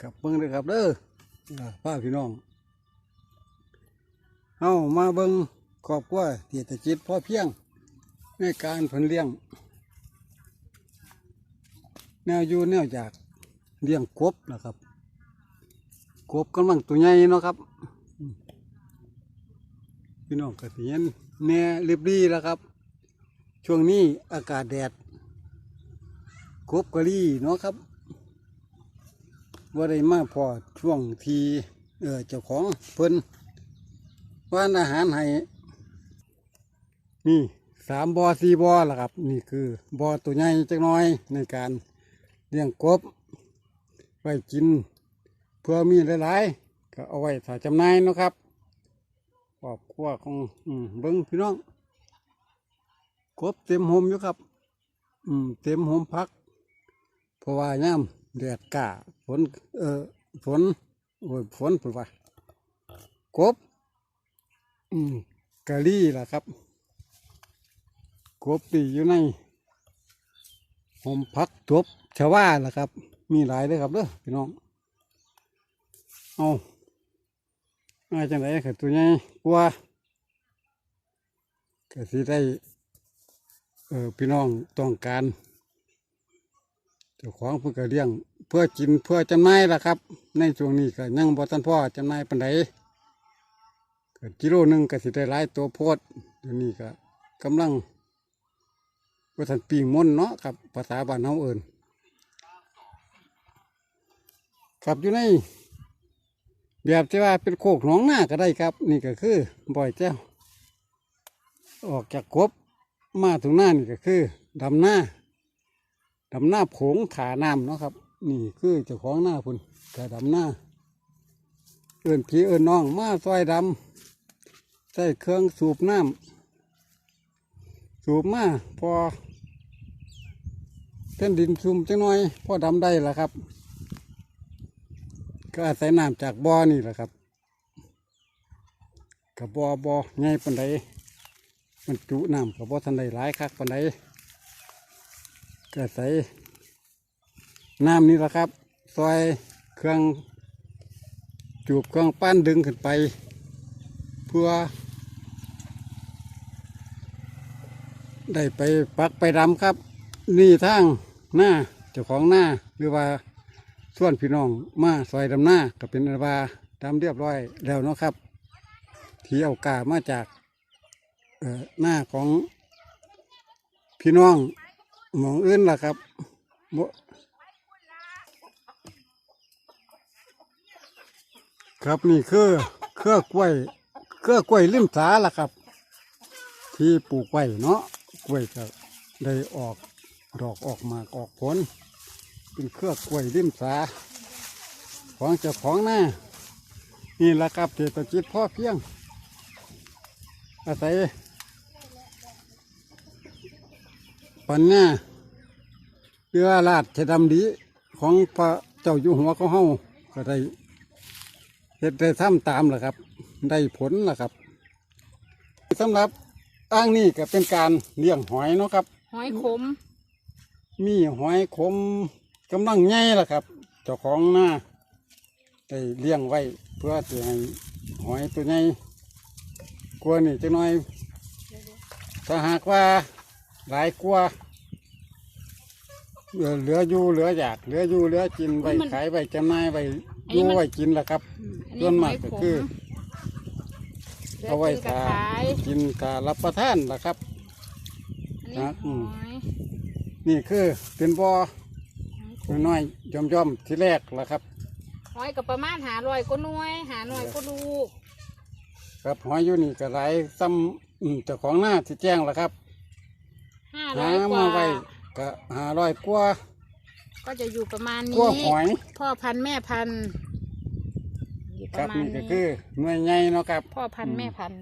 ครับเบิ่งเลยครับเด้ออ่าป้าพี่น้องเอามาเบิ่งครอบครัวเศรษฐกิจพ่อเพียงในการผลเลี้ยง แนวอยู่แนวอยากเลี้ยงกบนะครับกบกำลังตัวใหญ่เนาะครับพี่น้องก็สิเห็นแน่เรียบรีแล้วครับ ช่วงนี้อากาศแดดกบกะลี่เนาะครับ ว่าได้มาพอช่วงทีเออเจ้าของเพิ่นว่านอาหารให้นี่สามบอสี่บอละครับ นี่คือบอตัวใหญ่จักหน้อยในการเลี้ยงกบไว้กิน เพื่อมีหลายๆ ก็เอาไว้ถ่ายจำหน่ายนะครับครอบครัวของเบิ้งพี่น้องกบเต็มโฮมอยู่ครับ อืม เต็มโฮมพักเพราะว่าย่ำ แดดกาฝนเออฝนโอ้ยฝนเปล่ว่ากบ อืมกะลี่ล่ะครับ กบตีอยู่ในโฮมพักจบชาวาล่ะครับ มีหลายเลยครับเด้อพี่น้องเอาอาจังไรก็ตัวใหญ่กว่าก็สิได้เออพี่น้องต้องการ จ้าของเพื่อเลี้ยง เพื่อกินเพื่อจำน่ายละครับ ในช่วงนี้ก็ยังบ่ทันพ่อจำน่ายปันใดก็กิโลหนึ่งก็สิได้หลายตัวโพดเดี๋ยวนี้ก็กำลังว่าทันปีงมนเนาะครับภาษาบ้านเฮาเอิ้นครับอยู่ในแบบที่ว่าเป็นโคกหนองหน้าก็ได้ครับ นี่ก็คือบ่อยเจ้า ออกจากกบมาถึงหน้านี่ก็คือดำหน้า ดำหน้าผงขาน้ำเนาะครับ นี่คือเจ้าของหน้าพุ่นกระดำหน้า เอื่นพี่เอื่นน้องมาซอยดำใส่เครื่องสูบน้ำสูบมาพอเป็นดินซุ่มจังน้อยพอดำได้ละครับ ก็อาศัยน้ำจากบ่อนี่แหละครับกับบ่อบ่อไงปันใดมันจุน้ำกับบ่อทันใดหลายคักปันใด ก็ใส่น้ำนี่แหละครับ ซอยเครื่องจูบเครื่องปั้นดึงขึ้นไป เพื่อ ได้ไปปักไปดำครับ นี่ทางหน้าเจ้าของหน้าหรือว่าส่วนพี่น้องมาซอยดำหน้าก็เป็นอันว่าดำเรียบร้อยแล้วเนาะครับ ที่เอากามาจากหน้าของพี่น้อง มองอื่นล่ะครับบครับนี่คือเครือกล้วย เครือกล้วยลิ้มสาล่ะครับ ที่ปลูกไว้เนาะกล้วยก็ได้ออกดอกออกมากออกผล เป็นเครือกล้วยลิ้มสา ของเจ้าของหน้านี่ล่ะครับเศรษฐกิจพ่อเพียง อาศัย ปัญญาเรือราชดำดีของพระเจ้าอยู่หัวของเฮาก็ได้เฮ็ดได้ทำตามล่ะครับ ได้ผลล่ะครับสำหรับอ้างนี่ก็เป็นการเลี้ยงหอยเนาะครับ หอยขม มีหอยขมกำลังใหญ่ล่ะครับ เจ้าของหน้าได้เลี้ยงไว้เพื่อจะให้หอยตัวใหญ่กลัวนี่จะน้อยถ้าหากว่า หลายกลัวาเหลือเหลืออยู่เหลืออยากเหลืออยู่เหลือกินไว้ขายไว้จำหน่ายไว้อยู่ไว้กินล่ะครับอืมอันส่นี้วนหมาอกยก็ขมคือเหลืเอาไว้กินกับทาขายกินการับประทานล่ะครับอันนี้นะอืหมอยนี่คือเป็นบ่อหอยขมน้อยๆย่อมๆที่แรกล่ะครับหอยกับประมาณหาลอยก็หน่วยหาหน่อยก็ลูกครับหอยอยู่นี่ก็หลายซ้ำอืมเจ้าของหน้าที่แจ้งล่ะครับ ห้าหาร้อยกมาว่าไว้ก็หาร้อยกว่าก็จะอยู่ประมาณกนี้ ว่าหอยพ่อพันธุ์แม่พันธุ์อยู่ปครัระบมาณนี่ก็นี้คือหน่วยใหญ่เนาะครับ พ่อพันธุ์แม่พันธุ์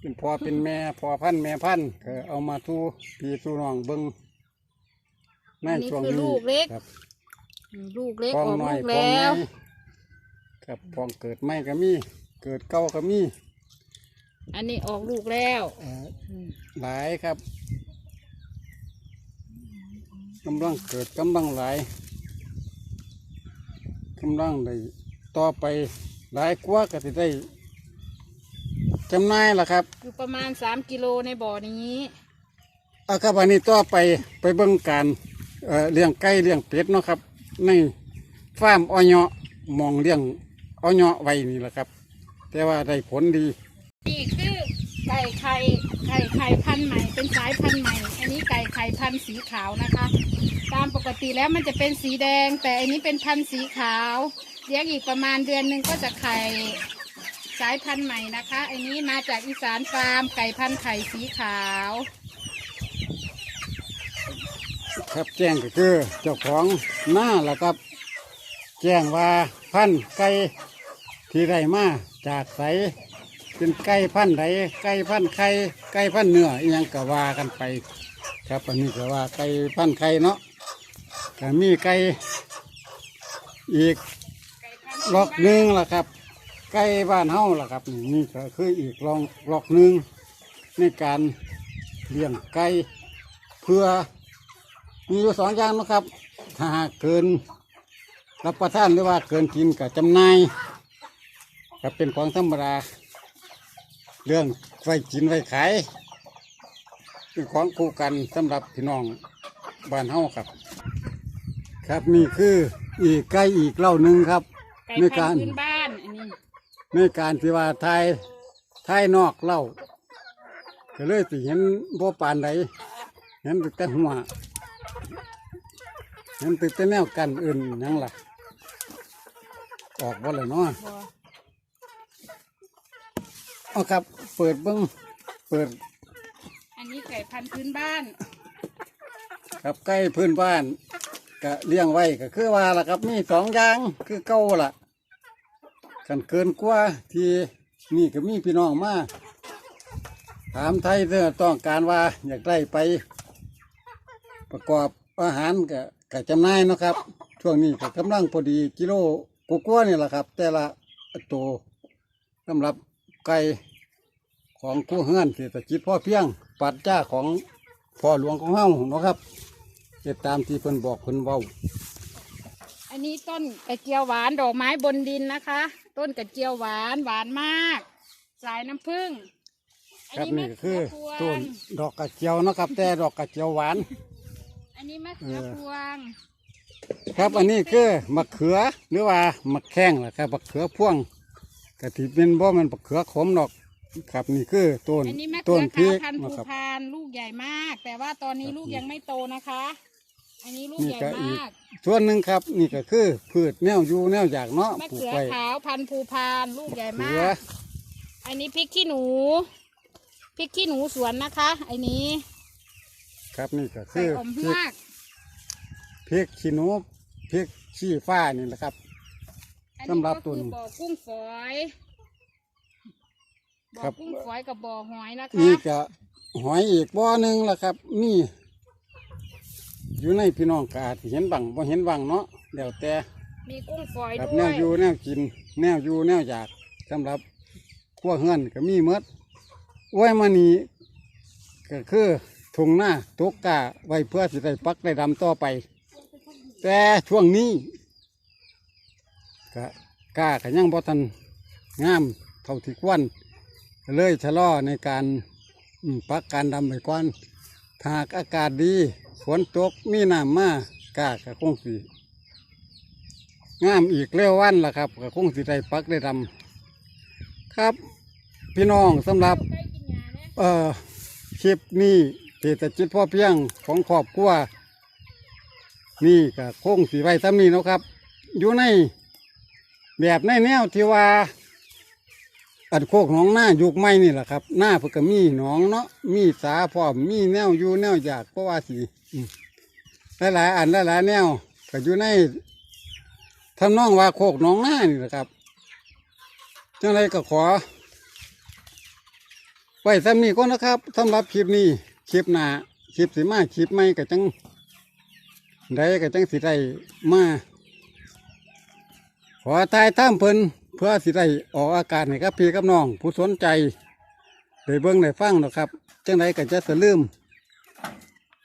เป็นพ่อเป็นแม่พ่อพันธุ์แม่พันธุ์ก็เอามาทูพี่ทูน้องเบิ้งในอันนี้ช่วงคือนี้ลูกเล็กครับอืมลูกเล็กฟองออกน้อลูยกฟองแล้วใหญ่ครับฟองเกิดไม่ก็มี เกิดเก่าก็มีอันนี้ออกลูกแล้วเอ่ออืมหลายครับ กำลังเกิดกำลังหลายกำลังได้ต่อไปหลายกว่าก็จะได้จำหน่ายล่ะครับ อยู่ประมาณสามกิโลในบ่อนี้เอาครับวันนี้ต่อไปไปเบิ่งการเอ่อเลี้ยงไก่เลี้ยงเป็ดเนาะครับ ในฟาร์มอ้อยเนาะมองเลี้ยงอ้อยเนาะไว้นี่แหละครับ แต่ว่าได้ผลดี นี่คือไก่ไข่ ไก่ไข่พันธุ์ใหม่ เป็นสายพันธุ์ใหม่ อันนี้ไก่ไข่พันธุ์สีขาวนะคะ ตามปกติแล้วมันจะเป็นสีแดง แต่อันนี้เป็นพันธุ์สีขาวเลี้ยงอีกประมาณเดือนหนึ่งก็จะไข่สายพันธุ์ใหม่นะคะ อันนี้มาจากอีสานฟาร์มไก่พันธุ์ไข่สีขาว ครับแจ้งก็คือเจ้าของหน้าแหละครับ แจ้งว่าพันธุ์ไก่ที่ได้มาจากไส เป็นไก่พันธุ์ใดไก่พันธุ์ไข่ไก่พันธุ์เนื้ออหยังก็ว่ากันไป ครับอันนี้ก็ว่าไก่พันธุ์ไข่เนาะก็มีไก่อีกล็อกหนึ่งล่ะครับ ไก่บ้านเฮาล่ะครับนี่นี่ก็คืออีกลองล็อกหนึ่งในการเลี้ยงไก่เพื่อมีอยู่สองอย่างนะครับ ถ้าหากเกิน รับประทานหรือว่าเกินกินกับจำหน่ายก็เป็นของธรรมดา เรื่องไว้กินไว้ขายเป็นของคู่กันสำหรับพี่น้องบ้านเฮาครับ ครับนี่คืออีกไก่อีกเล่าหนึ่งครับ ไก่ในพักานรธุ์พื้นบ้านอันนี้ในการที่ว่าไทยไทยนอกเล่าก็เลยสิเห็นบ่ปานใดเห็นแต่หัวเห็นแต่แนวกันอื่นหยังล่ะ ออกบ่เลยเนาะบ่ เอาครับ เปิดเบิ้งเปิดอันนี้ไก่พันธุ์พื้นบ้านกับใกล้พื้นบ้านก็เลี้ยงไว้ก็คือว่าล่ะครับ มีสองอย่างคือเก่าล่ะกันเกินกว่าที่นี่ก็มีพี่น้องมาถามไทยเรื่องต้องการว่าอยากได้ไป ประกอบอาหารกับกับจำหน่ายเนาะครับ ช่วงนี้ก็กำลังพอดีกิโลกว่าๆนี่แหละครับ แต่ละตัวสำหรับ ไก่ของกู้เฮือนเศรษฐกิจพ่อเพียงปัดจ้าของพ่อหลวงของเฮาเนาะครับเฮ็ดตามที่เพิ่นบอกเพิ่นเว้าอันนี้ต้นกระเจียวหวานดอกไม้บนดินนะคะ ต้นกระเจียวหวานหวานมาก สายน้ำผึ้งอันครับนี้นี่มะก็คืเขืออพวต้นงดอกกระเจียวเนาะครับ แต่ดอกกระเจียวหวาน อันนี้มะเขือเออ พวงครับอันนี้คือมะเขือหรือว่ามะแข้งแหละครับมะเขือพ่วง กะทิเป็นบ่มันมะเขือขมดอกครับนี่คือต้นอันนี้มะต้เขืนอพริขาวกพันธุ์นะภูครับ พานลูกใหญ่มาก แต่ว่าตอนนี้ครับลูกยังไม่โตนะคะ อันนี้ลูกนี่ใหญ่ก็อีก มากส่วนหนึ่งครับนี่ก็คือพืชแนวอยู่แนวอยากเนาะมะปลูกเขือไว้ขาวพันธุ์ภูพานลูกใหญ่เขืมาอก อันนี้พริกขี้หนูพริกขี้หนูสวนนะคะ อันนี้ครับนี่ก็ใส่คืออมพริเฮืกอกพริกขี้หนูพริกชี้ฟ้านี่แหละครับ อันสำนี้หรัก็บตุ่คืนอบ่อกุ้งฝอยบ่ครัอบ กุ้งฝอยกับบ่อหอยนะคะนี่ก็หอยอีกบ่อหนึ่งละครับ นี่ อยู่ในพี่น้องกอาจสิเห็นบังบ่เห็นบังเนาะเดี๋ยวแต่มีกุ้งฝอยครับด้แนววยอยู่แนวกิน แนวอยู่แนวอยากสำหรับขั้วเฮือนก็มีเมดไว้มานี่ก็คือถุงหน้าตกกาไว้เพื่อสิได้ปักได้ดำต่อไป แต่ช่วงนี้ ก็กล้าก็ยังบ่ทันงามเท่าที่ควรเลยชะลอในการปักการดำไปก่อนหากอากาศดีฝนตกมีน้ำมากาก็คงสิงามอีกเร็ววันล่ะครับก็คงสิได้ปักได้ดำครับ พี่น้องสำหรับเนี่ยเอ่อคลิปนี้เศรษฐกิจพ่อเพียงของครอบครัวนี่ก็คงสีไว้ซ้ำนี้นะครับ อยู่ใน แบบในแนวที่ว่า อันโคกหนองหน้ายุคใหม่นี่แหละครับหน้าเพื่อก็มีหนองเนาะมีสาพร้อมมีแนวอยู่แนวอยากเพราะว่าสีหลายๆอันหลายๆแนวก็อยู่ในทำนองว่าโคกหนองหน้านี่แหละครับจังไรก็ขอไว้สำนี้ก็นะครับสำหรับคลิปนี้คลิปหน้าคลิปสิมาคลิปใหม่ก็จังได้ก็จังสิได้มา ขอทายท่ามเพิ่นเพื่อสิได้ออกอากาศให้กับพี่กับน้อง ผู้สนใจได้เบิ้งได้ฟังนะครับจังไรก็จะสลืม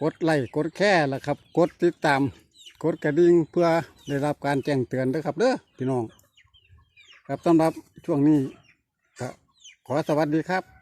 กดไลค์กดแค่ละครับ กดติดตาม กดกระดิ่งเพื่อได้รับการแจ้งเตือนนะครับเด้อพี่น้อง ครับสำหรับช่วงนี้ก็ขอสวัสดีครับ